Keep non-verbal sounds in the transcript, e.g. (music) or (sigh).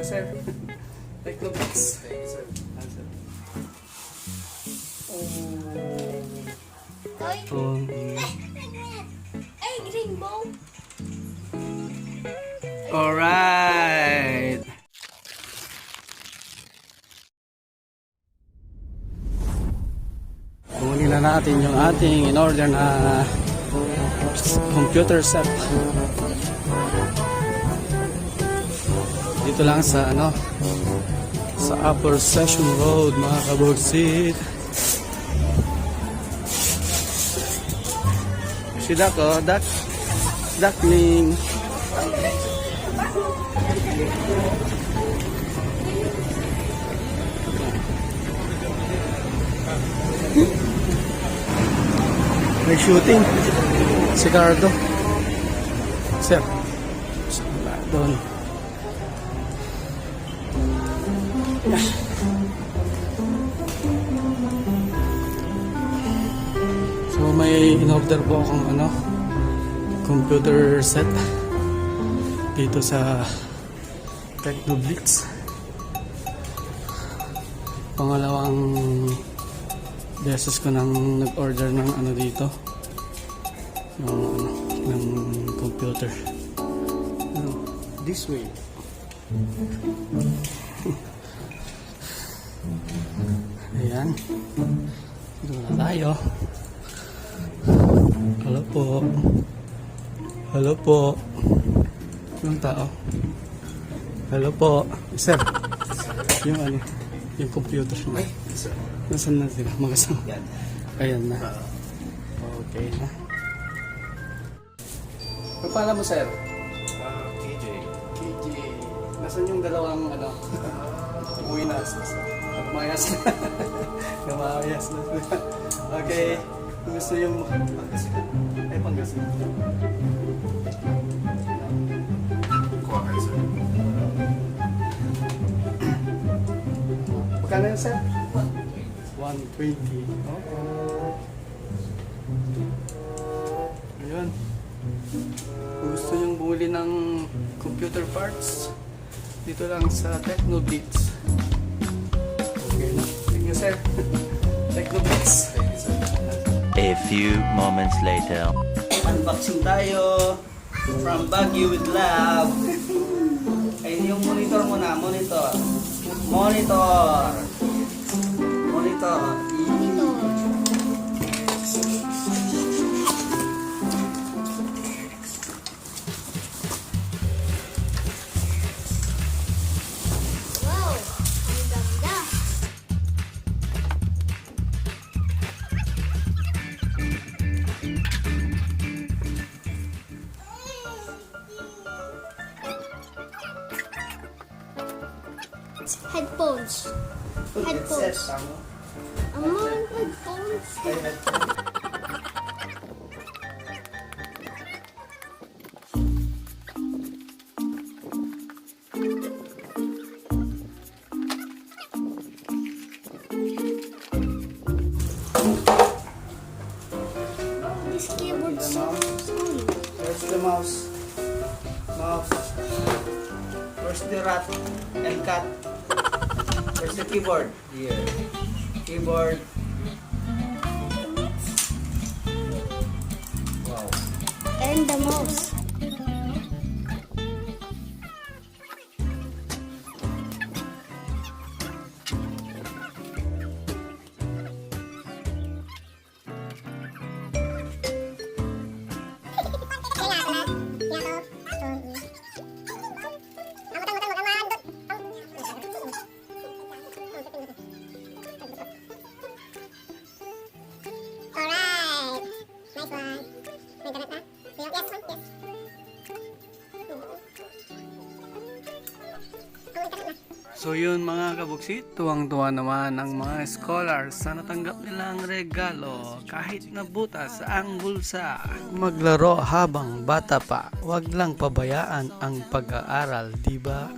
you, sir. Technoblitz. Thank you, sir. Ah, sir. Oy, Oh. ay, rainbow. Alright. Kunin na natin yung ating in order na computer set. Dito lang sa ano sa Upper Session Road mga kabugsit. Si Dak oh, Dak. Dakling. May shooting. Si Cardo. Sir. Doon. So may in-order po akong ano computer set dito sa Technoblitz. Pangalawang beses ko nang nag-order ng ano dito. Ng ano ng computer. Ano, this way dito na tayo hello po hello po yung tao hello po sir yung ano yung computer Ay, sir. Nasaan na sila? Makasama. Yan. Ayan na. Okay na. Ang pala mo, sir? Ah, KJ. KJ. Nasaan yung dalawang ano? Uwi na. Gumayas (laughs) na. Gumayas na. okay. Kung gusto yung ay panggasin. Kuha kayo, sir. Magkano yun, sir? 120. Okay. Ayun. Kung gusto nyong bumili ng computer parts, dito lang sa Technoblitz. Sir. Technoblitz. Thank you, sir. A few moments later. Unboxing tayo from Baguio with Love. Ay, yung monitor mo na, monitor. Monitor. Monitor. Wow, Headphones. Headphones. Mga headphones. This keyboard so cool. Where's the mouse? Mouse. Where's the rat and cat? Where's the keyboard? Here. Keyboard. Wow. And the mouse. May ganit na? Na. So yun mga kabuksit, tuwang-tuwa naman ang mga scholars sa natanggap nilang regalo kahit nabutas ang bulsa. Maglaro habang bata pa, wag lang pabayaan ang pag-aaral, di ba?